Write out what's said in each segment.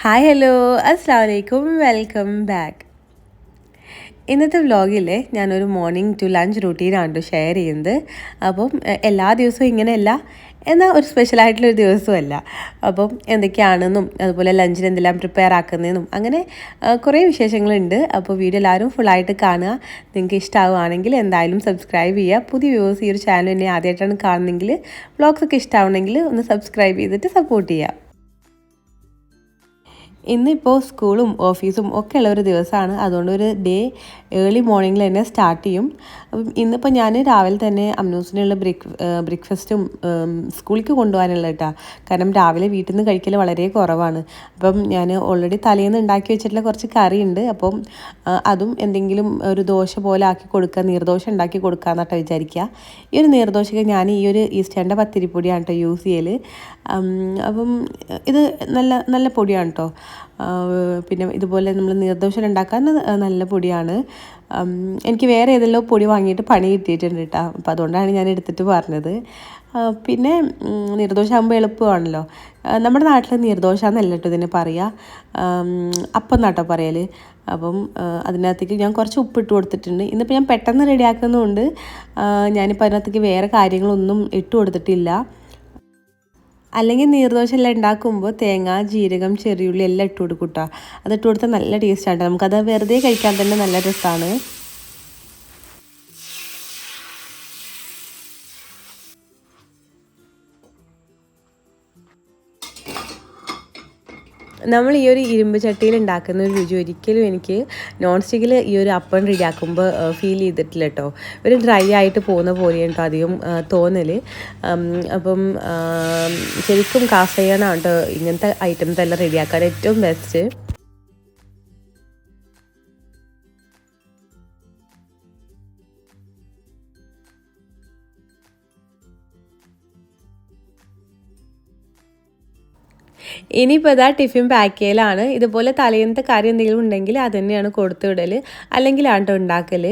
Hi hello അസ്സാം വലൈക്കും welcome back ഇന്നത്തെ വ്ലോഗിൽ ഞാനൊരു മോർണിംഗ് ടു ലഞ്ച് റൂട്ടീനാണ് ഷെയർ ചെയ്യുന്നത്. അപ്പം എല്ലാ ദിവസവും ഇങ്ങനെയല്ല. എന്നാൽ ഒരു സ്പെഷ്യലായിട്ടുള്ളൊരു ദിവസമല്ല. അപ്പം എന്തൊക്കെയാണെന്നും അതുപോലെ ലഞ്ചിന് എന്തെല്ലാം പ്രിപ്പയർ ആക്കുന്നതെന്നും അങ്ങനെ കുറേ വിശേഷങ്ങളുണ്ട്. അപ്പോൾ വീഡിയോ എല്ലാവരും ഫുള്ളായിട്ട് കാണുക. നിങ്ങൾക്ക് ഇഷ്ടമാവുകയാണെങ്കിൽ എന്തായാലും സബ്സ്ക്രൈബ് ചെയ്യുക. പുതിയ വ്യൂവേഴ്സ് ഈ ഒരു ചാനൽ എന്നെ ആദ്യമായിട്ടാണ് കാണുന്നതെങ്കിൽ വ്ളോഗ്സൊക്കെ ഇഷ്ടമാവണമെങ്കിൽ ഒന്ന് സബ്സ്ക്രൈബ് ചെയ്തിട്ട് സപ്പോർട്ട് ചെയ്യുക. ഇന്നിപ്പോൾ സ്കൂളും ഓഫീസും ഒക്കെ ഉള്ള ഒരു ദിവസമാണ്. അതുകൊണ്ട് ഒരു ഡേ ഏർലി മോർണിംഗിൽ തന്നെ സ്റ്റാർട്ട് ചെയ്യും. അപ്പം ഇന്നിപ്പോൾ ഞാൻ രാവിലെ തന്നെ അമ്നൂസിനുള്ള ബ്രേക്ക് ബ്രേക്ക്ഫാസ്റ്റും സ്കൂളിലേക്ക് കൊണ്ടുപോകാനുള്ള കേട്ടോ കാരണം രാവിലെ വീട്ടിൽ നിന്ന് കഴിക്കൽ വളരെ കുറവാണ്. അപ്പം ഞാൻ ഓൾറെഡി തലേന്ന് ഉണ്ടാക്കി വെച്ചിട്ടുള്ള കുറച്ച് കറി ഉണ്ട് അപ്പം അതും എന്തെങ്കിലും ഒരു ദോശ പോലെ ആക്കി കൊടുക്കുക നീർദോശ ഉണ്ടാക്കി കൊടുക്കുക എന്നിട്ട് വിചാരിക്കുക ഈ ഒരു നീർദോശയ്ക്ക് ഞാൻ ഈ ഒരു ഈസ്റ്റേന്റെ പത്തിരിപ്പൊടിയാണ് കേട്ടോ യൂസ് ചെയ്യൽ അപ്പം ഇത് നല്ല നല്ല പൊടിയാണ് കേട്ടോ പിന്നെ ഇതുപോലെ നമ്മൾ നീർദോശം ഉണ്ടാക്കാൻ നല്ല പൊടിയാണ്. എനിക്ക് വേറെ ഏതെല്ലോ പൊടി വാങ്ങിയിട്ട് പണി കിട്ടിയിട്ടുണ്ട് കേട്ടോ അപ്പോൾ അതുകൊണ്ടാണ് ഞാൻ എടുത്തിട്ട് പറഞ്ഞത്. പിന്നെ നീർദോശ ആകുമ്പോൾ എളുപ്പമാണല്ലോ. നമ്മുടെ നാട്ടിൽ നീർദോശ എന്നല്ല കേട്ടോ ഇതിന് പറയുക അപ്പം എന്നാട്ടോ പറയൽ അപ്പം അതിനകത്തേക്ക് ഞാൻ കുറച്ച് ഉപ്പിട്ട് കൊടുത്തിട്ടുണ്ട്. ഇന്നിപ്പോൾ ഞാൻ പെട്ടെന്ന് റെഡിയാക്കുന്നതുകൊണ്ട് ഞാനിപ്പോൾ അതിനകത്തേക്ക് വേറെ കാര്യങ്ങളൊന്നും ഇട്ട് കൊടുത്തിട്ടില്ല. അല്ലെങ്കിൽ നീർദോശ എല്ലാം ഉണ്ടാക്കുമ്പോൾ തേങ്ങ ജീരകം ചെറിയുള്ളി എല്ലാം ഇട്ട് കൊടുക്കും അത് ഇട്ട് കൊടുത്താൽ നല്ല ടേസ്റ്റാണ് നമുക്കത് വെറുതെ കഴിക്കാൻ തന്നെ നല്ല രസമാണ് നമ്മൾ ഈ ഒരു ഇരുമ്പ് ചട്ടിയിൽ ഉണ്ടാക്കുന്ന ഒരു രുചി ഒരിക്കലും എനിക്ക് നോൺ സ്റ്റിക്കിൽ ഈ ഒരു അപ്പം റെഡിയാക്കുമ്പോൾ ഫീൽ ചെയ്തിട്ടില്ല കേട്ടോ ഒരു ഡ്രൈ ആയിട്ട് പോകുന്ന പോലെയാണ് കേട്ടോ അധികം തോന്നൽ അപ്പം ശരിക്കും കാസയാണ് കേട്ടോ ഇങ്ങനത്തെ ഐറ്റംസ് എല്ലാം റെഡിയാക്കാൻ ഏറ്റവും ബെസ്റ്റ് ഇനിയിപ്പോൾ ഇതാ ടിഫിൻ പാക്ക് ചെയ്യലാണ് ഇതുപോലെ തലേന്നത്തെ കറി എന്തെങ്കിലും ഉണ്ടെങ്കിൽ അത് തന്നെയാണ് കൊടുത്തു വിടൽ അല്ലെങ്കിൽ ആട്ടോ ഉണ്ടാക്കൽ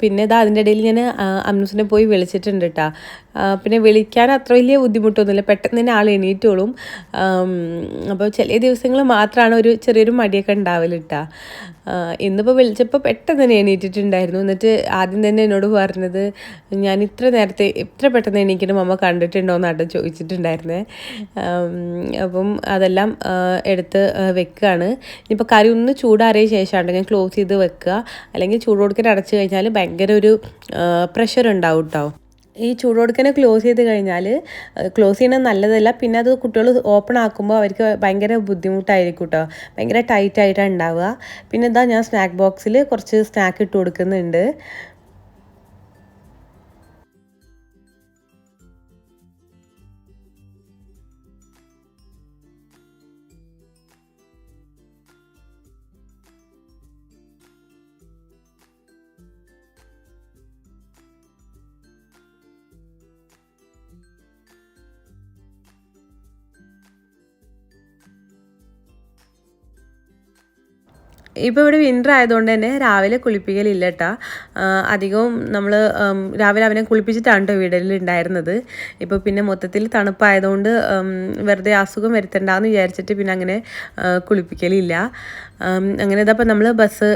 പിന്നെ ഇതാ അതിന്റെ ഇടയിൽ ഞാൻ അമ്നൂസിനെ പോയി വിളിച്ചിട്ടുണ്ട് കേട്ടോ പിന്നെ വിളിക്കാൻ അത്ര വലിയ ബുദ്ധിമുട്ടൊന്നുമില്ല. പെട്ടെന്ന് തന്നെ ആൾ എണീറ്റോളും. അപ്പോൾ ചില ദിവസങ്ങൾ മാത്രമാണ് ഒരു ചെറിയൊരു മടിയൊക്കെ ഉണ്ടാവില്ല കേട്ടോ ഇന്നിപ്പോൾ വിളിച്ചപ്പോൾ പെട്ടെന്ന് തന്നെ എണീറ്റിട്ടുണ്ടായിരുന്നു. എന്നിട്ട് ആദ്യം തന്നെ എന്നോട് പറഞ്ഞത് ഞാൻ ഇത്ര നേരത്തെ ഇത്ര പെട്ടെന്ന് എണീക്കണം അമ്മ കണ്ടിട്ടുണ്ടോ എന്നാട്ടോ ചോദിച്ചിട്ടുണ്ടായിരുന്നേ. അപ്പം അതെല്ലാം എടുത്ത് വെക്കുകയാണ് ഇനിയിപ്പോൾ കറി ഒന്ന് ചൂടാറിയ ശേഷമാണ് ഞാൻ ക്ലോസ് ചെയ്ത് വെക്കുക. അല്ലെങ്കിൽ ചൂട് കൊടുക്കാൻ അടച്ചു കഴിഞ്ഞാൽ ഭയങ്കര ഒരു പ്രഷർ ഉണ്ടാവും കേട്ടോ ഈ ചൂടോടുക്കനെ ക്ലോസ് ചെയ്ത് കഴിഞ്ഞാൽ ക്ലോസ് ചെയ്യണത് നല്ലതല്ല. പിന്നെ അത് കുട്ടികൾ ഓപ്പൺ ആക്കുമ്പോൾ അവർക്ക് ഭയങ്കര ബുദ്ധിമുട്ടായിരിക്കും കേട്ടോ ഭയങ്കര ടൈറ്റായിട്ടാണ് ഉണ്ടാവുക പിന്നെ ഇതാ ഞാൻ സ്നാക്ക് ബോക്സിൽ കുറച്ച് സ്നാക്ക് ഇട്ട് കൊടുക്കുന്നുണ്ട്. ഇപ്പോൾ ഇവിടെ വിന്റർ ആയതുകൊണ്ട് തന്നെ രാവിലെ കുളിപ്പിക്കലില്ല കേട്ടോ അധികവും നമ്മൾ രാവിലെ അവനെ കുളിപ്പിച്ചിട്ടാണ് കേട്ടോ വീടിൽ ഉണ്ടായിരുന്നത് ഇപ്പോൾ പിന്നെ മൊത്തത്തിൽ തണുപ്പായതുകൊണ്ട് വെറുതെ അസുഖം വരുത്തണ്ടെന്ന് വിചാരിച്ചിട്ട് പിന്നെ അങ്ങനെ കുളിപ്പിക്കലില്ല. അങ്ങനെ ഇതപ്പോൾ നമ്മൾ ബസ്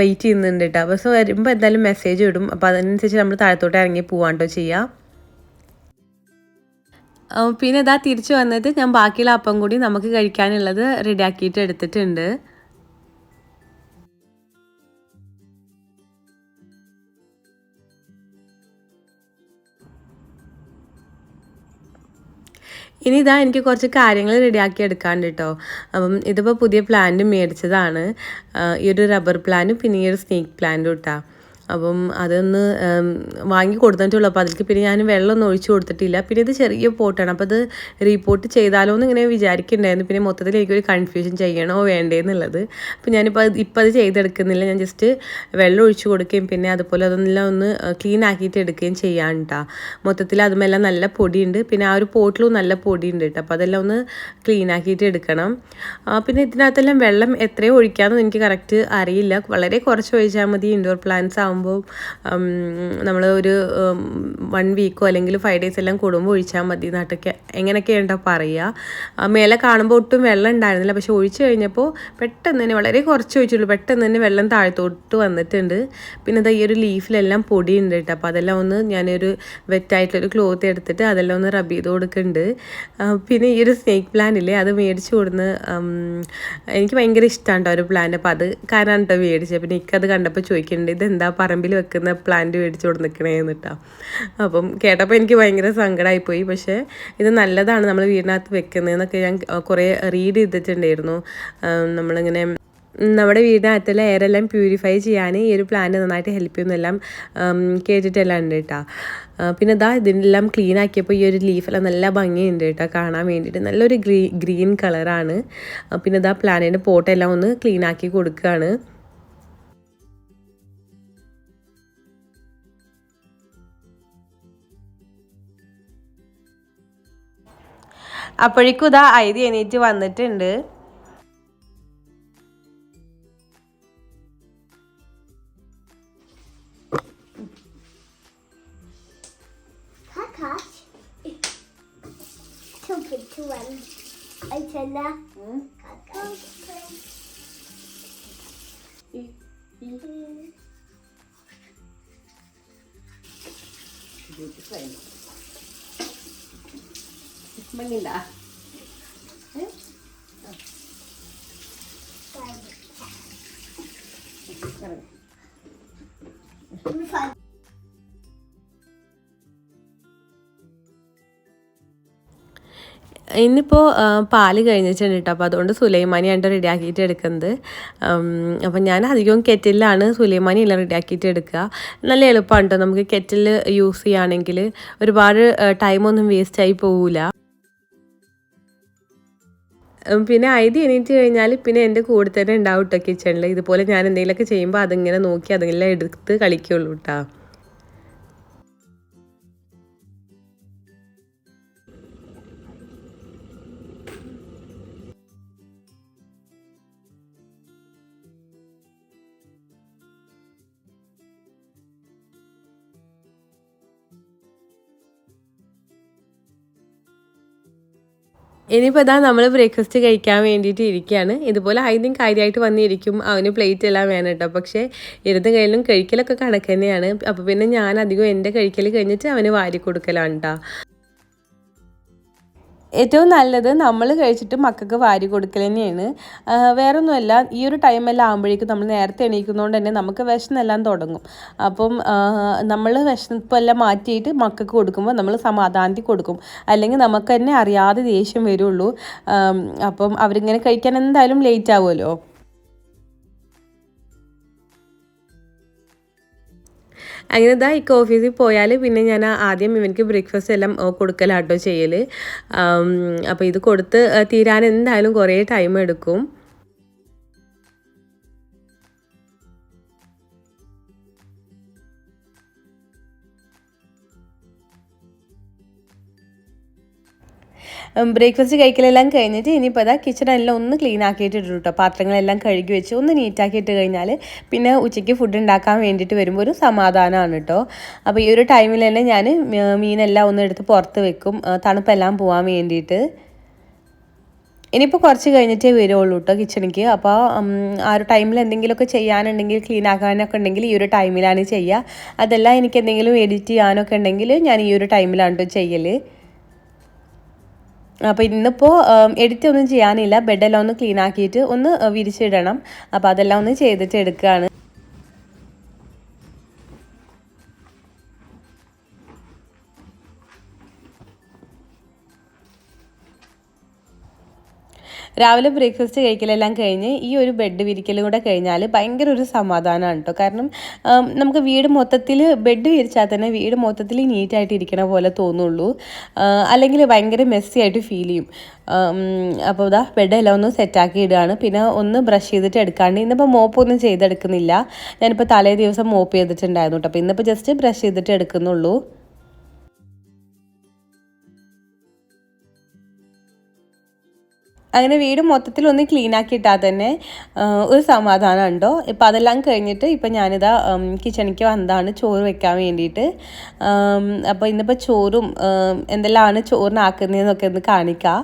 വെയിറ്റ് ചെയ്യുന്നുണ്ട് കേട്ടോ ബസ് വരുമ്പോൾ എന്തായാലും മെസ്സേജ് ഇടും. അപ്പോൾ അതിനനുസരിച്ച് നമ്മൾ താഴത്തോട്ട് ഇറങ്ങി പോവാണ്ടോ ചെയ്യുക പിന്നെ ഇതാ തിരിച്ചു വന്നിട്ട് ഞാൻ ബാക്കിയുള്ള അപ്പം കൂടി നമുക്ക് കഴിക്കാനുള്ളത് റെഡിയാക്കിയിട്ട് എടുത്തിട്ടുണ്ട്. ഇനി ഇതാ എനിക്ക് കുറച്ച് കാര്യങ്ങൾ റെഡിയാക്കി എടുക്കാണ്ട് കേട്ടോ അപ്പം ഇതിപ്പോൾ പുതിയ പ്ലാന്റ് മേടിച്ചതാണ്. ഈ ഒരു റബ്ബർ പ്ലാന്റും പിന്നെ ഈ ഒരു സ്നേക്ക് പ്ലാന്റും കേട്ടോ അപ്പം അതൊന്ന് വാങ്ങി കൊടുത്തിട്ടുള്ളൂ. അപ്പോൾ അതിലേക്ക് പിന്നെ ഞാൻ വെള്ളമൊന്നും ഒഴിച്ചു കൊടുത്തിട്ടില്ല. പിന്നെ ഇത് ചെറിയ പോട്ടാണ്. അപ്പോൾ അത് റീപോർട്ട് ചെയ്താലോ എന്ന് ഇങ്ങനെ വിചാരിക്കുന്നുണ്ടായിരുന്നു. പിന്നെ മൊത്തത്തിൽ എനിക്കൊരു കൺഫ്യൂഷൻ ചെയ്യണോ വേണ്ടേ എന്നുള്ളത് അപ്പോൾ ഞാനിപ്പോൾ ഇപ്പം അത് ചെയ്തെടുക്കുന്നില്ല. ഞാൻ ജസ്റ്റ് വെള്ളം ഒഴിച്ചു കൊടുക്കുകയും പിന്നെ അതുപോലെ അതൊന്നെല്ലാം ഒന്ന് ക്ലീൻ ആക്കിയിട്ട് എടുക്കുകയും ചെയ്യാൻ കേട്ടോ മൊത്തത്തിൽ അതുമെല്ലാം നല്ല പൊടിയുണ്ട്. പിന്നെ ആ ഒരു പോട്ടിലും നല്ല പൊടിയുണ്ട് കേട്ടോ അപ്പോൾ അതെല്ലാം ഒന്ന് ക്ലീൻ ആക്കിയിട്ട് എടുക്കണം. പിന്നെ ഇതിനകത്തെല്ലാം വെള്ളം എത്രയോ ഒഴിക്കാമെന്ന് എനിക്ക് കറക്റ്റ് അറിയില്ല. വളരെ കുറച്ച് ഒഴിച്ചാൽ മതി. ഇൻഡോർ പ്ലാന്റ്സ് ആകുമ്പോൾ നമ്മൾ ഒരു വൺ വീക്കോ അല്ലെങ്കിൽ ഫൈവ് ഡേയ്സ് എല്ലാം കുടുംബം ഒഴിച്ചാൽ മതി. നാട്ടൊക്കെ എങ്ങനെയൊക്കെ ഉണ്ടോ പറയുക മേലെ കാണുമ്പോൾ ഒട്ടും വെള്ളം ഉണ്ടായിരുന്നില്ല. പക്ഷെ ഒഴിച്ചു കഴിഞ്ഞപ്പോൾ പെട്ടെന്ന് തന്നെ വളരെ കുറച്ച് ഒഴിച്ചുള്ളൂ. പെട്ടെന്ന് തന്നെ വെള്ളം താഴത്തോട്ട് വന്നിട്ടുണ്ട്. പിന്നെ ഇതാ ഈ ഒരു ലീഫിലെല്ലാം പൊടി ഉണ്ട് കേട്ടോ. അപ്പോൾ അതെല്ലാം ഒന്ന് ഞാനൊരു വെറ്റായിട്ടുള്ളൊരു ക്ലോത്ത് എടുത്തിട്ട് അതെല്ലാം ഒന്ന് റബ് ചെയ്ത് കൊടുക്കുന്നുണ്ട്. പിന്നെ ഈ ഒരു സ്നേക്ക് പ്ലാൻ ഇല്ലേ അത് മേടിച്ച് കൊടുന്ന് എനിക്ക് ഭയങ്കര ഇഷ്ടമാണ് കേട്ടോ ഒരു പ്ലാന്റ് അപ്പോൾ അത് കാരണം കേട്ടോ മേടിച്ചത്. പിന്നെ എനിക്കത് കണ്ടപ്പോൾ ചോദിക്കുന്നുണ്ട് ഇതെന്താ പറമ്പിൽ വെക്കുന്ന പ്ലാന്റ് മേടിച്ച് കൊടുന്നിക്കണേന്ന് കേട്ടോ അപ്പം കേട്ടപ്പോൾ എനിക്ക് ഭയങ്കര സങ്കടമായിപ്പോയി പക്ഷേ ഇത് നല്ലതാണ് നമ്മൾ വീടിനകത്ത് വെക്കുന്നതെന്നൊക്കെ ഞാൻ കുറേ റീഡ് ചെയ്തിട്ടുണ്ടായിരുന്നു. നമ്മളിങ്ങനെ നമ്മുടെ വീടിനകത്തുള്ള എയറെല്ലാം പ്യൂരിഫൈ ചെയ്യാൻ ഈ ഒരു പ്ലാന്റ് നന്നായിട്ട് ഹെൽപ്പ് ചെയ്യുന്നെല്ലാം കേട്ടിട്ടെല്ലാം ഉണ്ട് കേട്ടോ പിന്നെ ഇതാ ഇതിനെല്ലാം ക്ലീൻ ആക്കിയപ്പോൾ ഈ ഒരു ലീഫെല്ലാം നല്ല ഭംഗിയുണ്ട് കേട്ടോ കാണാൻ വേണ്ടിയിട്ട് നല്ലൊരു ഗ്രീ ഗ്രീൻ കളറാണ് പിന്നെ ഇതാ പ്ലാനിന്റെ പോട്ടെല്ലാം ഒന്ന് ക്ലീൻ ആക്കി കൊടുക്കുകയാണ് അപ്പോഴേക്കും ഇതാ ഐതി എണീറ്റ് വന്നിട്ടുണ്ട്. Kakash. Kakash. ഇന്നിപ്പോൾ പാൽ കഴിഞ്ഞിട്ടുണ്ട് കേട്ടോ അപ്പോൾ അതുകൊണ്ട് സുലൈമാനിയാണ് റെഡി ആക്കിയിട്ട് എടുക്കുന്നത്. അപ്പം ഞാൻ അധികവും കെറ്റിലാണ് സുലൈമാനി എല്ലാം റെഡി ആക്കിയിട്ട് എടുക്കുക. നല്ല എളുപ്പമാണ് കേട്ടോ നമുക്ക് കെറ്റിൽ യൂസ് ചെയ്യുകയാണെങ്കിൽ ഒരുപാട് ടൈമൊന്നും വേസ്റ്റായി പോവില്ല പിന്നെ ഐതി എണീറ്റ് കഴിഞ്ഞാൽ പിന്നെ എന്റെ കൂടെ തന്നെ ഉണ്ടാവും കേട്ടോ കിച്ചണിൽ ഇതുപോലെ ഞാൻ എന്തെങ്കിലുമൊക്കെ ചെയ്യുമ്പോൾ അതിങ്ങനെ നോക്കി അതെല്ലാം എടുത്ത് കളിക്കുള്ളൂ കേട്ടോ ഇനിയിപ്പോൾ ഇതാ നമ്മൾ ബ്രേക്ക്ഫാസ്റ്റ് കഴിക്കാൻ വേണ്ടിയിട്ട് ഇരിക്കുകയാണ്. ഇതുപോലെ ആദ്യം കാര്യമായിട്ട് വന്നിരിക്കും. അവന് പ്ലേറ്റ് എല്ലാം വേണം കേട്ടോ. പക്ഷേ ഇരുന്ന് കയ്യിലും കഴിക്കലൊക്കെ കണക്ക് തന്നെയാണ്. അപ്പോൾ പിന്നെ ഞാൻ അധികം എന്റെ കഴിക്കൽ കഴിഞ്ഞിട്ട് അവന് വാരി കൊടുക്കലാണ് കേട്ടോ ഏറ്റവും നല്ലത് നമ്മൾ കഴിച്ചിട്ട് മക്കൾക്ക് വാരി കൊടുക്കൽ തന്നെയാണ്. വേറൊന്നുമല്ല ഈ ഒരു ടൈമെല്ലാം ആകുമ്പോഴേക്കും നമ്മൾ നേരത്തെ എണീക്കുന്നതുകൊണ്ട് തന്നെ നമുക്ക് വിശന്നെല്ലാം തുടങ്ങും. അപ്പം നമ്മൾ വിശപ്പെല്ലാം മാറ്റിയിട്ട് മക്കൾക്ക് കൊടുക്കുമ്പോൾ നമ്മൾ സമാധാനത്തിൽ കൊടുക്കും. അല്ലെങ്കിൽ നമുക്ക് തന്നെ അറിയാതെ ദേഷ്യം വരുള്ളൂ. അപ്പം അവരിങ്ങനെ കഴിക്കാൻ എന്തായാലും ലേറ്റ് ആവുമല്ലോ. അങ്ങനെ ഇതാ ഈ ഓഫീസിൽ പോയാൽ പിന്നെ ഞാൻ ആദ്യം ഇവനിക്ക് ബ്രേക്ക്ഫാസ്റ്റ് എല്ലാം കൊടുക്കലാട്ടോ ചെയ്യൽ അപ്പോൾ ഇത് കൊടുത്ത് തീരാൻ എന്തായാലും കുറേ ടൈം എടുക്കും. ബ്രേക്ക്ഫാസ്റ്റ് കഴിക്കലെല്ലാം കഴിഞ്ഞിട്ട് ഇനിയിപ്പോൾ അതാ കിച്ചണെല്ലാം ഒന്ന് ക്ലീൻ ആക്കിയിട്ട് ഇട്ടു കേട്ടോ പാത്രങ്ങളെല്ലാം കഴുകി വെച്ച് ഒന്ന് നീറ്റാക്കിയിട്ട് കഴിഞ്ഞാൽ പിന്നെ ഉച്ചയ്ക്ക് ഫുഡ് ഉണ്ടാക്കാൻ വേണ്ടിയിട്ട് വരുമ്പോൾ ഒരു സമാധാനമാണ് കേട്ടോ അപ്പോൾ ഈ ഒരു ടൈമിൽ തന്നെ ഞാൻ മീനെല്ലാം ഒന്ന് എടുത്ത് പുറത്ത് വെക്കും. തണുപ്പെല്ലാം പോകാൻ വേണ്ടിയിട്ട്. ഇനിയിപ്പോൾ കുറച്ച് കഴിഞ്ഞിട്ടേ വരുള്ളൂ കേട്ടോ കിച്ചണിക്ക് അപ്പോൾ ആ ഒരു ടൈമിൽ എന്തെങ്കിലുമൊക്കെ ചെയ്യാനുണ്ടെങ്കിൽ ക്ലീൻ ആക്കാനൊക്കെ ഉണ്ടെങ്കിൽ ഈ ഒരു ടൈമിലാണ് ചെയ്യുക അതെല്ലാം എനിക്ക് എന്തെങ്കിലും എഡിറ്റ് ചെയ്യാനൊക്കെ ഉണ്ടെങ്കിൽ ഞാൻ ഈ ഒരു ടൈമിലാണ് കേട്ടോ ചെയ്യൽ അപ്പോൾ ഇന്നിപ്പോൾ എഡിറ്റ് ഒന്നും ചെയ്യാനില്ല. ബെഡെല്ലാം ഒന്ന് ക്ലീൻ ആക്കിയിട്ട് ഒന്ന് വിരിച്ചിടണം. അപ്പോൾ അതെല്ലാം ഒന്ന് ചെയ്തിട്ട് എടുക്കുകയാണ് രാവിലെ ബ്രേക്ക്ഫാസ്റ്റ് കഴിക്കലെല്ലാം കഴിഞ്ഞ് ഈ ഒരു ബെഡ് വിരിക്കലും കൂടെ കഴിഞ്ഞാൽ ഭയങ്കര ഒരു സമാധാനമാണ് കേട്ടോ കാരണം നമുക്ക് വീട് മൊത്തത്തിൽ ബെഡ് വിരിച്ചാൽ തന്നെ വീട് മൊത്തത്തിൽ നീറ്റായിട്ട് ഇരിക്കണ പോലെ തോന്നുള്ളൂ. അല്ലെങ്കിൽ ഭയങ്കര മെസ്സി ആയിട്ട് ഫീൽ ചെയ്യും. അപ്പോൾ ഇതാ ബെഡെല്ലാം ഒന്ന് സെറ്റാക്കി ഇടുകയാണ്. പിന്നെ ഒന്ന് ബ്രഷ് ചെയ്തിട്ട് എടുക്കാണ്ട് ഇന്നിപ്പോൾ മോപ്പൊന്നും ചെയ്തെടുക്കുന്നില്ല. ഞാനിപ്പോൾ തലേ ദിവസം മോപ്പ് ചെയ്തിട്ടുണ്ടായിരുന്നു കേട്ടോ അപ്പോൾ ഇന്നിപ്പോൾ ജസ്റ്റ് ബ്രഷ് ചെയ്തിട്ട് എടുക്കുന്നുള്ളൂ. അങ്ങനെ വീട് മൊത്തത്തിൽ ഒന്ന് ക്ലീൻ ആക്കിയിട്ടാൽ തന്നെ ഒരു സമാധാനം ഉണ്ടോ? ഇപ്പം അതെല്ലാം കഴിഞ്ഞിട്ട് ഇപ്പം ഞാനിതാ കിച്ചണിക്ക് വന്നതാണ് ചോറ് വെക്കാൻ വേണ്ടിയിട്ട്. അപ്പോൾ ഇന്നിപ്പോൾ ചോറും എന്തെല്ലാമാണ് ചോറിനാക്കുന്നതെന്നൊക്കെ ഒന്ന് കാണിക്കാം.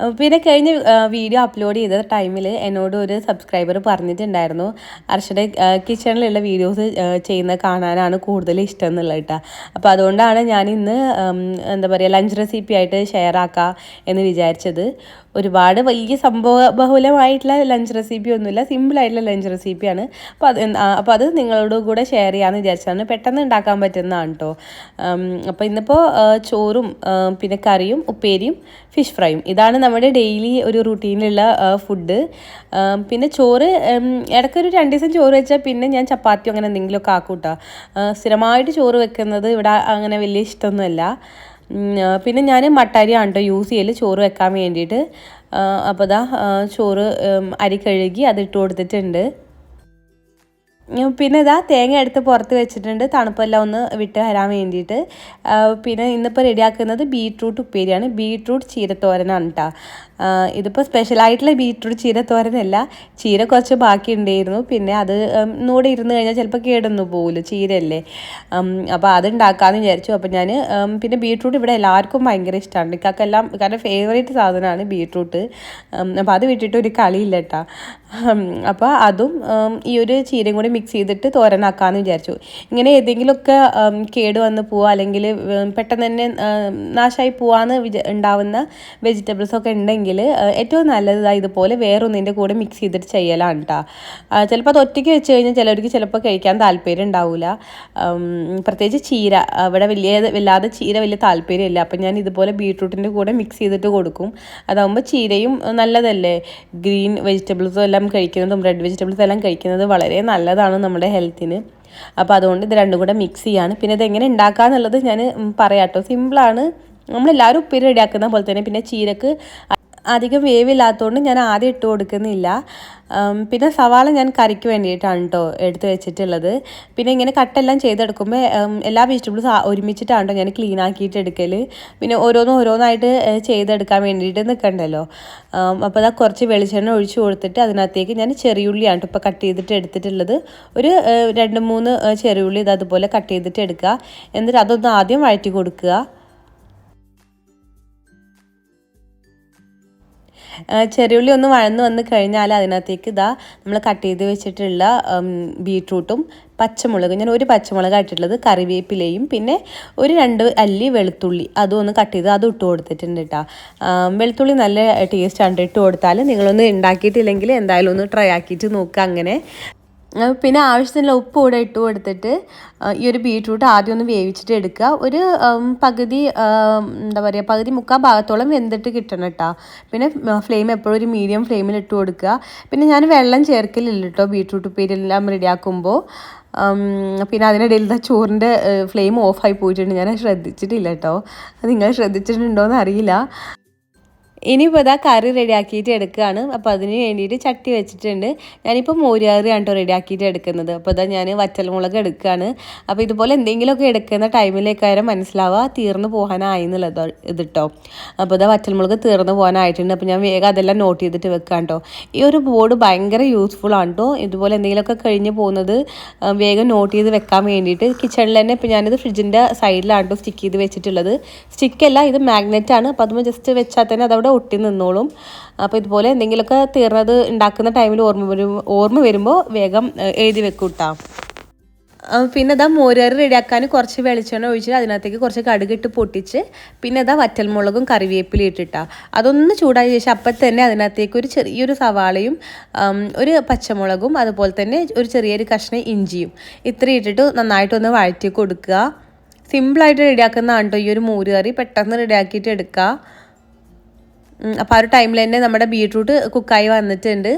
പിന്നെ കഴിഞ്ഞ വീഡിയോ അപ്ലോഡ് ചെയ്ത ടൈമിൽ എന്നോട് ഒരു സബ്സ്ക്രൈബർ പറഞ്ഞിട്ടുണ്ടായിരുന്നു അർഷയുടെ കിച്ചണിലുള്ള വീഡിയോസ് ചെയ്യുന്ന കാണാനാണ് കൂടുതൽ ഇഷ്ടം എന്നുള്ളത് കേട്ടോ അപ്പോൾ അതുകൊണ്ടാണ് ഞാൻ ഇന്ന് എന്താ പറയുക ലഞ്ച് റെസിപ്പി ആയിട്ട് ഷെയർ ആക്കാം എന്ന് വിചാരിച്ചത്. ഒരുപാട് വലിയ സംഭവ ബഹുലമായിട്ടുള്ള ലഞ്ച് റെസിപ്പി ഒന്നുമില്ല. സിമ്പിളായിട്ടുള്ള ലഞ്ച് റെസിപ്പിയാണ് അപ്പോൾ അത് അപ്പോൾ അത് നിങ്ങളോട് കൂടെ ഷെയർ ചെയ്യാമെന്ന് വിചാരിച്ചാണ് പെട്ടെന്ന് ഉണ്ടാക്കാൻ പറ്റുന്നതാണ് കേട്ടോ അപ്പോൾ ഇന്നിപ്പോൾ ചോറും പിന്നെ കറിയും ഉപ്പേരിയും ഫിഷ് ഫ്രൈയും ഇതാണ് നമ്മുടെ ഡെയിലി ഒരു റുട്ടീനിലുള്ള ഫുഡ് പിന്നെ ചോറ് ഇടയ്ക്കൊരു രണ്ട് ദിവസം ചോറ് വെച്ചാൽ പിന്നെ ഞാൻ ചപ്പാത്തിയോ അങ്ങനെ എന്തെങ്കിലുമൊക്കെ ആക്കൂട്ടോ സ്ഥിരമായിട്ട് ചോറ് വെക്കുന്നത് ഇവിടെ അങ്ങനെ വലിയ ഇഷ്ടമൊന്നുമല്ല. പിന്നെ ഞാൻ മട്ടാരിയാണ് കേട്ടോ യൂസ് ചെയ്യൽ ചോറ് വെക്കാൻ വേണ്ടിയിട്ട്. അപ്പോൾ ദാ ചോറ് അരി കഴുകി അത് ഇട്ട് കൊടുത്തിട്ടുണ്ട് പിന്നെ ഇതാ തേങ്ങ എടുത്ത് പുറത്ത് വെച്ചിട്ടുണ്ട്. തണുപ്പെല്ലാം ഒന്ന് വിട്ട് വരാൻ വേണ്ടിയിട്ട്. പിന്നെ ഇന്നിപ്പോൾ റെഡിയാക്കുന്നത് ബീട്രൂട്ട് ഉപ്പേരിയാണ്. ബീട്രൂട്ട് ചീരത്തോരനാണ് കേട്ടോ ഇതിപ്പോൾ സ്പെഷ്യലായിട്ടുള്ള ബീറ്റ്റൂട്ട് ചീര തോരനല്ല. ചീര കുറച്ച് ബാക്കി ഉണ്ടായിരുന്നു പിന്നെ അത് ഇന്നൂടെ ഇരുന്ന് കഴിഞ്ഞാൽ ചിലപ്പോൾ കേടൊന്നു പോകുമല്ലോ ചീരയല്ലേ. അപ്പോൾ അത് ഉണ്ടാക്കാമെന്ന് വിചാരിച്ചു. അപ്പോൾ ഞാൻ പിന്നെ ബീട്രൂട്ട് ഇവിടെ എല്ലാവർക്കും ഭയങ്കര ഇഷ്ടമാണ് ഇക്കാക്കെല്ലാം കാരണം ഫേവറേറ്റ് സാധനമാണ് ബീട്രൂട്ട് അപ്പോൾ അത് വിട്ടിട്ട് ഒരു കളിയില്ല കേട്ടോ അപ്പോൾ അതും ഈ ഒരു ചീരയും കൂടി മിക്സ് ചെയ്തിട്ട് തോരനാക്കാമെന്ന് വിചാരിച്ചു. ഇങ്ങനെ ഏതെങ്കിലുമൊക്കെ കേട് വന്ന് പോവുക അല്ലെങ്കിൽ പെട്ടെന്ന് തന്നെ നാശമായി പോവാന്ന് വിച ഉണ്ടാവുന്ന വെജിറ്റബിൾസ് ഒക്കെ ഉണ്ടെങ്കിൽ ഏറ്റവും നല്ലത് ഇതുപോലെ വേറൊന്നിന്റെ കൂടെ മിക്സ് ചെയ്തിട്ട് ചെയ്യലാണ് കേട്ടോ ചിലപ്പോൾ അത് ഒറ്റയ്ക്ക് വെച്ച് കഴിഞ്ഞാൽ ചിലർക്ക് ചിലപ്പോൾ കഴിക്കാൻ താല്പര്യം ഉണ്ടാവില്ല പ്രത്യേകിച്ച് ചീര ഇവിടെ വലിയ വല്ലാതെ ചീര വലിയ താല്പര്യമില്ല അപ്പം ഞാൻ ഇതുപോലെ ബീട്രൂട്ടിന്റെ കൂടെ മിക്സ് ചെയ്തിട്ട് കൊടുക്കും. അതാകുമ്പോൾ ചീരയും നല്ലതല്ലേ? ഗ്രീൻ വെജിറ്റബിൾസും എല്ലാം കഴിക്കുന്നതും റെഡ് വെജിറ്റബിൾസ് എല്ലാം കഴിക്കുന്നത് വളരെ നല്ലതാണ് നമ്മുടെ ഹെൽത്തിന് അപ്പോൾ അതുകൊണ്ട് ഇത് രണ്ടും കൂടെ മിക്സ് ചെയ്യാണ്. പിന്നെ ഇത് എങ്ങനെ ഉണ്ടാക്കുക എന്നുള്ളത് ഞാൻ പറയാം കേട്ടോ സിമ്പിളാണ് നമ്മളെല്ലാവരും ഉപ്പേരി റെഡിയാക്കുന്ന പോലെ തന്നെ. പിന്നെ ചീരക്ക് അധികം വേവില്ലാത്തതുകൊണ്ട് ഞാൻ ആദ്യം ഇട്ട് കൊടുക്കുന്നില്ല. പിന്നെ സവാള ഞാൻ കറിക്ക് വേണ്ടിയിട്ടാണ് കേട്ടോ എടുത്ത് വെച്ചിട്ടുള്ളത്. പിന്നെ ഇങ്ങനെ കട്ടെല്ലാം ചെയ്തെടുക്കുമ്പോൾ എല്ലാ വെജിറ്റബിൾസും ഒരുമിച്ചിട്ടാണ് കേട്ടോ ഞാൻ ക്ലീൻ ആക്കിയിട്ട് എടുക്കൽ പിന്നെ ഓരോന്നും ഓരോന്നായിട്ട് ചെയ്തെടുക്കാൻ വേണ്ടിയിട്ട് നിൽക്കണ്ടല്ലോ അപ്പോൾ അതാ കുറച്ച് വെളിച്ചെണ്ണ ഒഴിച്ച് കൊടുത്തിട്ട് അതിനകത്തേക്ക് ഞാൻ ചെറിയുള്ളിയാണ് കേട്ടോ ഇപ്പോൾ കട്ട് ചെയ്തിട്ട് എടുത്തിട്ടുള്ളത്. ഒരു രണ്ട് മൂന്ന് ചെറിയുള്ളി ഇത് അതുപോലെ കട്ട് ചെയ്തിട്ട് എടുക്കുക. എന്നിട്ട് അതൊന്ന് ആദ്യം വഴറ്റി കൊടുക്കുക. ചെറിയുള്ളി ഒന്ന് വഴന്ന് വന്ന് കഴിഞ്ഞാൽ അതിനകത്തേക്ക് ഇതാ നമ്മൾ കട്ട് ചെയ്ത് വെച്ചിട്ടുള്ള ബീട്രൂട്ടും പച്ചമുളക്. ഞാൻ ഒരു പച്ചമുളക് ആയിട്ടുള്ളത് കറിവേപ്പിലയും പിന്നെ ഒരു രണ്ട് അല്ലി വെളുത്തുള്ളി. അതും ഒന്ന് കട്ട് ചെയ്ത് അത് ഇട്ട് കൊടുത്തിട്ടുണ്ട് കേട്ടോ വെളുത്തുള്ളി നല്ല ടേസ്റ്റ് ആണ് ഇട്ട് കൊടുത്താൽ നിങ്ങളൊന്ന് ഉണ്ടാക്കിയിട്ടില്ലെങ്കിൽ എന്തായാലും ഒന്ന് ട്രൈ ആക്കിയിട്ട് നോക്കുക അങ്ങനെ. പിന്നെ ആവശ്യത്തിനുള്ള ഉപ്പ് കൂടെ ഇട്ട് കൊടുത്തിട്ട് ഈ ഒരു ബീട്രൂട്ട് ആദ്യം ഒന്ന് വേവിച്ചിട്ട് എടുക്കുക. ഒരു പകുതി എന്താ പറയുക പകുതി മുക്കാൽ ഭാഗത്തോളം വെന്തിട്ട് കിട്ടണം കേട്ടോ പിന്നെ ഫ്ലെയിം എപ്പോഴും ഒരു മീഡിയം ഫ്ലെയിമിൽ ഇട്ട് കൊടുക്കുക. പിന്നെ ഞാൻ വെള്ളം ചേർക്കലില്ല കേട്ടോ ബീട്രൂട്ട് ഉപ്പേരിയെല്ലാം റെഡിയാക്കുമ്പോൾ പിന്നെ അതിനിടയിൽ ദാ ചോറിന്റെ ഫ്ലെയിം ഓഫായി പോയിട്ടുണ്ട്. ഞാൻ ശ്രദ്ധിച്ചിട്ടില്ല കേട്ടോ നിങ്ങൾ ശ്രദ്ധിച്ചിട്ടുണ്ടോ എന്ന് അറിയില്ല. ഇനിയിപ്പോൾ ഇതാ കറി റെഡിയാക്കിയിട്ട് എടുക്കുകയാണ്. അപ്പോൾ അതിന് വേണ്ടിയിട്ട് ചട്ടി വെച്ചിട്ടുണ്ട്. ഞാനിപ്പോൾ മോരുകറിയാണ് കേട്ടോ റെഡിയാക്കിയിട്ട് എടുക്കുന്നത്. അപ്പോൾ ഇതാ ഞാൻ വറ്റൽമുളക് എടുക്കുകയാണ്. അപ്പോൾ ഇതുപോലെ എന്തെങ്കിലുമൊക്കെ എടുക്കുന്ന ടൈമിലേക്കാരം മനസ്സിലാവുക തീർന്നു പോകാനായി എന്നുള്ളത് ഇത് കേട്ടോ അപ്പോൾ ഇതാ വറ്റൽമുളക് തീർന്നു പോകാനായിട്ടുണ്ട്. അപ്പോൾ ഞാൻ വേഗം അതെല്ലാം നോട്ട് ചെയ്തിട്ട് വെക്കാം കേട്ടോ ഈ ഒരു ബോർഡ് ഭയങ്കര യൂസ്ഫുൾ ആണ് കേട്ടോ ഇതുപോലെ എന്തെങ്കിലുമൊക്കെ കഴിഞ്ഞ് പോകുന്നത് വേഗം നോട്ട് ചെയ്ത് വെക്കാൻ വേണ്ടിയിട്ട്. കിച്ചണിൽ തന്നെ ഇപ്പോൾ ഞാനിത് ഫ്രിഡ്ജിന്റെ സൈഡിലാണ് കേട്ടോ സ്റ്റിക്ക് ചെയ്ത് വെച്ചിട്ടുള്ളത്. സ്റ്റിക്കല്ല ഇത് മാഗ്നറ്റാണ് ആണ്. അപ്പോൾ അതുമ്പോൾ ജസ്റ്റ് വെച്ചാൽ തന്നെ അതവിടെ ഒട്ടി നിന്നോളും. അപ്പോൾ ഇതുപോലെ എന്തെങ്കിലുമൊക്കെ തീർന്നത് ഉണ്ടാക്കുന്ന ടൈമിൽ ഓർമ്മ വരുമ്പോൾ ഓർമ്മ വരുമ്പോൾ വേഗം എഴുതി വെക്കും കേട്ടോ പിന്നെ ഇതാ മോരുകറി റെഡിയാക്കാൻ കുറച്ച് വെളിച്ചെണ്ണ ഒഴിച്ചിട്ട് അതിനകത്തേക്ക് കുറച്ച് കടുകിട്ട് പൊട്ടിച്ച് പിന്നെ ഇതാ വറ്റൽമുളകും കറിവേപ്പിലയും ഇട്ടിട്ടാ. അതൊന്ന് ചൂടായ ശേഷം അപ്പം തന്നെ അതിനകത്തേക്ക് ഒരു ചെറിയൊരു സവാളയും ഒരു പച്ചമുളകും അതുപോലെ തന്നെ ഒരു ചെറിയൊരു കഷ്ണം ഇഞ്ചിയും ഇത്രയും ഇട്ടിട്ട് നന്നായിട്ടൊന്ന് വഴറ്റി കൊടുക്കുക. സിമ്പിളായിട്ട് റെഡിയാക്കുന്നതാണ് കേട്ടോ ഈ ഒരു മോരുകറി? പെട്ടെന്ന് റെഡിയാക്കിയിട്ട് എടുക്കുക. അപ്പോൾ ആ ഒരു ടൈമിൽ തന്നെ നമ്മുടെ ബീട്രൂട്ട് കുക്കായി വന്നിട്ടുണ്ട്.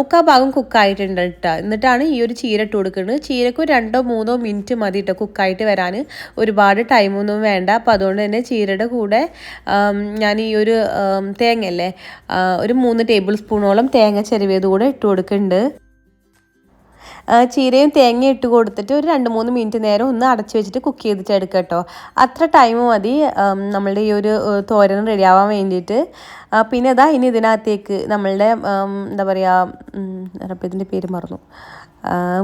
മുക്കാ ഭാഗം കുക്കായിട്ടുണ്ട് കേട്ടോ എന്നിട്ടാണ് ഈ ഒരു ചീര ഇട്ട് കൊടുക്കുന്നത്. ചീരക്ക് രണ്ടോ മൂന്നോ മിനിറ്റ് മതി കേട്ടോ കുക്കായിട്ട് വരാൻ ഒരുപാട് ടൈമൊന്നും വേണ്ട. അപ്പോൾ അതുകൊണ്ട് തന്നെ ചീരയുടെ കൂടെ ഞാൻ ഈ ഒരു തേങ്ങ തേങ്ങയല്ലേ ഒരു മൂന്ന് ടേബിൾ സ്പൂണോളം തേങ്ങ ചെരുവിയത് കൂടെ ഇട്ട് കൊടുക്കുന്നുണ്ട്. ചീരയും തേങ്ങയും ഇട്ട് കൊടുത്തിട്ട് ഒരു രണ്ട് മൂന്ന് മിനിറ്റ് നേരം ഒന്ന് അടച്ചു വെച്ചിട്ട് കുക്ക് ചെയ്തിട്ടെടുക്കുക കേട്ടോ. അത്ര ടൈം മതി. നമ്മളുടെ ഈ ഒരു തോരൻ റെഡിയാവാൻ വേണ്ടിയിട്ട്. പിന്നെ ഇതാ ഇനി ഇതിനകത്തേക്ക് നമ്മളുടെ എന്താ പറയുക ഇതിന്റെ പേര് മറന്നു.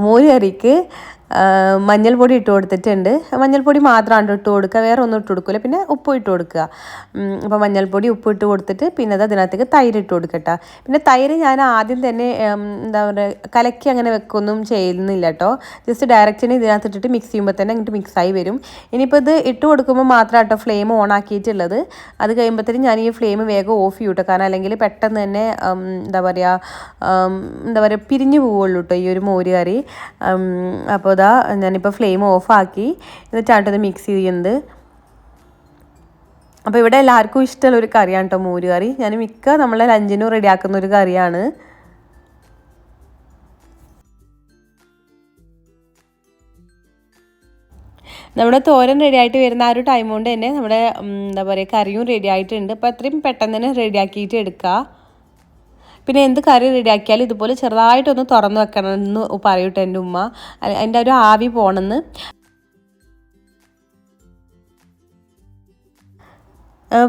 മോരുകറിക്ക് മഞ്ഞൾപ്പൊടി ഇട്ട് കൊടുത്തിട്ടുണ്ട്. മഞ്ഞൾപ്പൊടി മാത്രമാണ് ഇട്ട് കൊടുക്കുക. വേറെ ഒന്നും ഇട്ട് കൊടുക്കില്ല പിന്നെ ഉപ്പ് ഇട്ട് കൊടുക്കുക. അപ്പോൾ മഞ്ഞൾപ്പൊടി ഉപ്പ് ഇട്ട് കൊടുത്തിട്ട് പിന്നെ അത് അതിനകത്തേക്ക് തൈര് ഇട്ട് കൊടുക്കട്ടെ പിന്നെ തൈര് ഞാൻ ആദ്യം തന്നെ എന്താ പറയുക കലക്കി അങ്ങനെ വെക്കൊന്നും ചെയ്യുന്നില്ല കേട്ടോ ജസ്റ്റ് ഡയറക്റ്റിന് ഇതിനകത്ത് ഇട്ടിട്ട് മിക്സ് ചെയ്യുമ്പോൾ തന്നെ അങ്ങോട്ട് മിക്സായി വരും. ഇനിയിപ്പോൾ ഇത് ഇട്ട് കൊടുക്കുമ്പോൾ മാത്രം കേട്ടോ ഫ്ലെയിം ഓൺ ആക്കിയിട്ടുള്ളത്. അത് കഴിയുമ്പോഴത്തേനും ഞാൻ ഈ ഫ്ലെയിം വേഗം ഓഫ് ചെയ്യും കേട്ടോ കാരണം അല്ലെങ്കിൽ പെട്ടെന്ന് തന്നെ എന്താ പറയുക എന്താ പറയുക പിരിഞ്ഞു പോവുള്ളൂ കേട്ടോ ഈ ഒരു മോര് കറി അപ്പോൾ ഇതാ ഞാനിപ്പോൾ ഫ്ലെയിം ഓഫാക്കി എന്നിട്ടാണ് ഇത് മിക്സ് ചെയ്യുന്നത്. അപ്പോൾ ഇവിടെ എല്ലാവർക്കും ഇഷ്ടമുള്ള ഒരു കറിയാണ് കേട്ടോ മോര് കറി ഞാൻ മിക്ക നമ്മളെ ലഞ്ചിനും റെഡിയാക്കുന്ന ഒരു കറിയാണ്. നമ്മുടെ തോരൻ റെഡി ആയിട്ട് വരുന്ന ആ ഒരു ടൈം കൊണ്ട് തന്നെ നമ്മുടെ എന്താ പറയുക കറിയും റെഡി ആയിട്ടുണ്ട്. അപ്പോൾ അത്രയും പെട്ടെന്ന് തന്നെ റെഡിയാക്കിയിട്ട് എടുക്കുക പിന്നെ എന്ത് കറി റെഡിയാക്കിയാലും ഇതുപോലെ ചെറുതായിട്ടൊന്ന് തുറന്ന് വെക്കണം എന്ന് പറയൂട്ടോ എന്റെ ഉമ്മ. അതിന്റെ ഒരു ആവി പോണെന്ന്.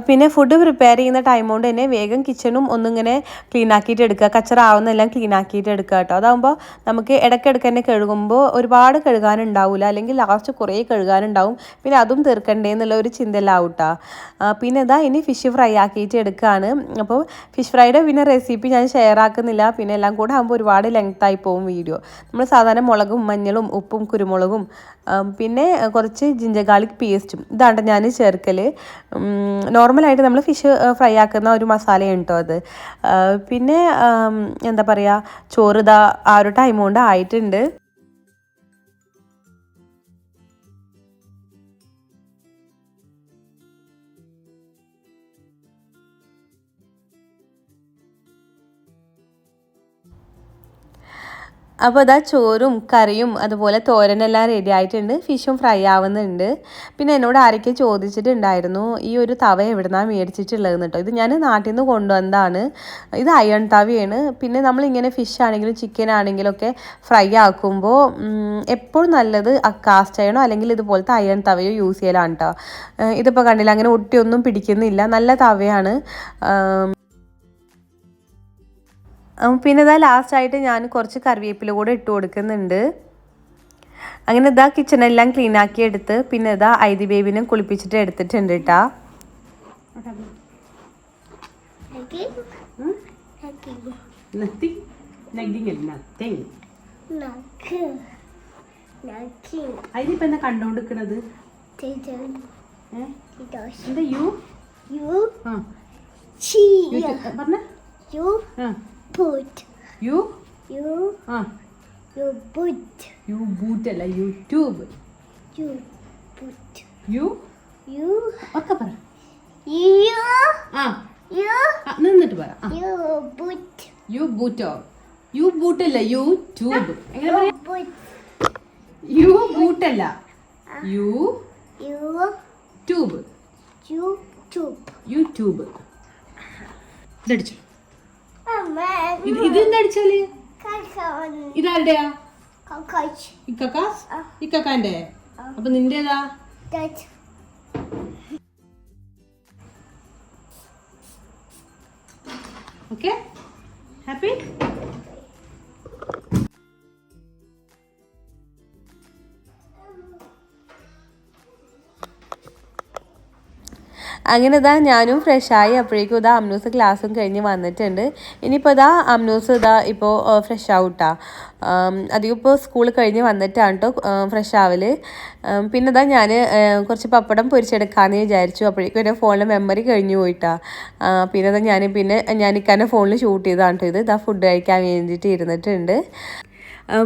പിന്നെ ഫുഡ് പ്രിപ്പയർ ചെയ്യുന്ന ടൈം കൊണ്ട് തന്നെ വേഗം കിച്ചണും ഒന്നിങ്ങനെ ക്ലീൻ ആക്കിയിട്ട് എടുക്കുക. കച്ചറ ആവുന്നെല്ലാം ക്ലീൻ ആക്കിയിട്ട് എടുക്കുക കേട്ടോ. അതാകുമ്പോൾ നമുക്ക് ഇടയ്ക്കിടയ്ക്ക് തന്നെ കഴുകുമ്പോൾ ഒരുപാട് കഴുകാനുണ്ടാവില്ല അല്ലെങ്കിൽ ലാസ്റ്റ് കുറേ കഴുകാനുണ്ടാവും. പിന്നെ അതും തീർക്കണ്ടേ എന്നുള്ള ഒരു ചിന്തയിലാവും കേട്ടോ പിന്നെ ഇതാ ഇനി ഫിഷ് ഫ്രൈ ആക്കിയിട്ട് എടുക്കുകയാണ് അപ്പോൾ ഫിഷ് ഫ്രൈയുടെ പിന്നെ റെസിപ്പി ഞാൻ ഷെയർ ആക്കുന്നില്ല. പിന്നെ എല്ലാം കൂടെ ആകുമ്പോൾ ഒരുപാട് ലെങ്ത് ആയി പോകും വീഡിയോ നമ്മൾ സാധാരണ മുളകും മഞ്ഞളും ഉപ്പും കുരുമുളകും പിന്നെ കുറച്ച് ജിഞ്ചർ പേസ്റ്റും ഇതാണ് ഞാൻ ചേർക്കൽ നോർമലായിട്ട് നമ്മൾ ഫിഷ് ഫ്രൈ ആക്കുന്ന ഒരു മസാലയാണ് കേട്ടോ അത്. പിന്നെ എന്താ പറയുക ചോറ് ഇതാ ആ ഒരു ടൈം കൊണ്ട് ആയിട്ടുണ്ട്. അപ്പോൾ അതാ ചോറും കറിയും അതുപോലെ തോരനെല്ലാം റെഡി ആയിട്ടുണ്ട്. ഫിഷും ഫ്രൈ ആവുന്നുണ്ട്. പിന്നെ എന്നോട് ആരൊക്കെ ചോദിച്ചിട്ടുണ്ടായിരുന്നു ഈ ഒരു തവ എവിടുന്നാണ് മേടിച്ചിട്ടുള്ളത്? കേട്ടോ ഇത് ഞാൻ നാട്ടിൽ നിന്ന് കൊണ്ടുവന്നതാണ്. ഇത് അയൺ തവയാണ്. പിന്നെ നമ്മളിങ്ങനെ ഫിഷ് ആണെങ്കിലും ചിക്കൻ ആണെങ്കിലും ഒക്കെ ഫ്രൈ ആക്കുമ്പോൾ എപ്പോഴും നല്ലത് കാസ്റ്റ് അയണോ അല്ലെങ്കിൽ ഇതുപോലത്തെ അയൺ തവയോ യൂസ് ചെയ്യലാണ് കേട്ടോ ഇതിപ്പോൾ കണ്ടില്ല അങ്ങനെ ഒട്ടിയൊന്നും പിടിക്കുന്നില്ല. നല്ല തവയാണ്. പിന്നെ ഇതാ ലാസ്റ്റായിട്ട് ഞാൻ കുറച്ച് കറിവേപ്പില കൂടെ ഇട്ട് കൊടുക്കുന്നുണ്ട്. അങ്ങനെ ഇതാ കിച്ചണെല്ലാം ക്ലീൻ ആക്കി എടുത്ത് പിന്നെ ഇതാ ഐതി ബേബിനെ കുളിപ്പിച്ചിട്ട് എടുത്തിട്ടുണ്ട് കേട്ടാ. അതിനിപ്പോ എന്താ കണ്ടോണ്ടിരിക്കണത്. എന്താ യു. യൂട്യൂബ് പറഞ്ഞ. You. Put. You You. ആ You put. യു ബൂട്ട് അല്ല YouTube You put. You You. ഒക്കെ പറ You. ആ You. ആ, നിന്നിട്ട് പറ ആ You put. യു ബൂട്ടോ യു ബൂട്ടല്ല യൂട്യൂബ് എങ്ങനെ പറയാ Put. You ബൂട്ടല്ല you You. Tube YouTube. YouTube ഇതടിച്ചു Mama. അടിച്ചാൽ. ഇതാരുടെയാ. ഇക്കക്കാസ് ഇക്കക്കാന്റെ അപ്പൊ നിന്റേതാ. ഓക്കെ ഹാപ്പി അങ്ങനെ ഇതാ ഞാനും ഫ്രഷായി അപ്പോഴേക്കും ഇതാ അമ്നൂസ് ക്ലാസ്സും കഴിഞ്ഞ് വന്നിട്ടുണ്ട്. ഇനിയിപ്പോൾ ഇതാ അമ്നൂസ് ഇതാ ഇപ്പോൾ ഫ്രഷ് ആവട്ടാ. അധികം ഇപ്പോൾ സ്കൂൾ കഴിഞ്ഞ് വന്നിട്ടാണ് കേട്ടോ ഫ്രഷ് ആവൽ പിന്നെ ഇതാ ഞാൻ കുറച്ച് പപ്പടം പൊരിച്ചെടുക്കാമെന്ന് വിചാരിച്ചു. അപ്പോഴേക്കും എന്റെ ഫോണിലെ മെമ്മറി കഴിഞ്ഞു പോയിട്ടാ. പിന്നെ ഇതാ ഞാൻ പിന്നെ ഞാൻ ഇക്കാന്റെ ഫോണിൽ ഷൂട്ട് ചെയ്താണ് കേട്ടോ ഇത്. ഇതാ ഫുഡ് കഴിക്കാൻ വേണ്ടിയിട്ട് ഇരുന്നിട്ടുണ്ട്.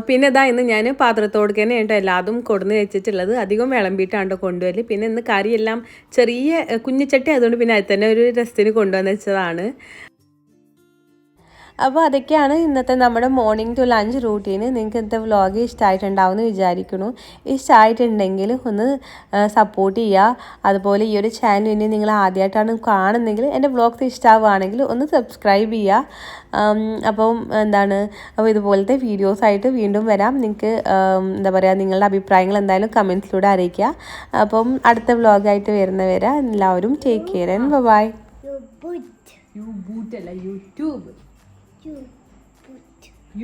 പിന്നെ ഇതാ ഇന്ന് ഞാൻ പാത്രത്തോട് തന്നെ കേട്ടോ എല്ലാതും കൊടുന്ന് വെച്ചിട്ടുള്ളത്. അധികം വിളമ്പിയിട്ടാണ് കൊണ്ടുവരൽ. പിന്നെ ഇന്ന് കറിയെല്ലാം ചെറിയ കുഞ്ഞിച്ചട്ടി അതുകൊണ്ട് പിന്നെ അത് തന്നെ ഒരു രസത്തിന് കൊണ്ടുവന്ന് വെച്ചതാണ്. അപ്പോൾ അതൊക്കെയാണ് ഇന്നത്തെ നമ്മുടെ മോർണിംഗ് ടു ലഞ്ച് റൂട്ടീന് നിങ്ങൾക്ക് ഇന്നത്തെ വ്ളോഗ് ഇഷ്ടമായിട്ടുണ്ടാവും എന്ന് വിചാരിക്കുന്നു. ഇഷ്ടമായിട്ടുണ്ടെങ്കിൽ ഒന്ന് സപ്പോർട്ട് ചെയ്യുക. അതുപോലെ ഈ ഒരു ചാനൽ ഇനി നിങ്ങൾ ആദ്യമായിട്ടാണ് കാണുന്നതെങ്കിൽ എന്റെ വ്ളോഗ്സ് ഇഷ്ടമാവുകയാണെങ്കിൽ ഒന്ന് സബ്സ്ക്രൈബ് ചെയ്യുക. അപ്പം എന്താണ് അപ്പോൾ ഇതുപോലത്തെ വീഡിയോസായിട്ട് വീണ്ടും വരാം. നിങ്ങൾക്ക് എന്താ പറയുക നിങ്ങളുടെ അഭിപ്രായങ്ങൾ എന്തായാലും കമൻസിലൂടെ അറിയിക്കുക. അപ്പം അടുത്ത വ്ളോഗായിട്ട് വരുന്നവരെ എല്ലാവരും take care and bye YouTube Two.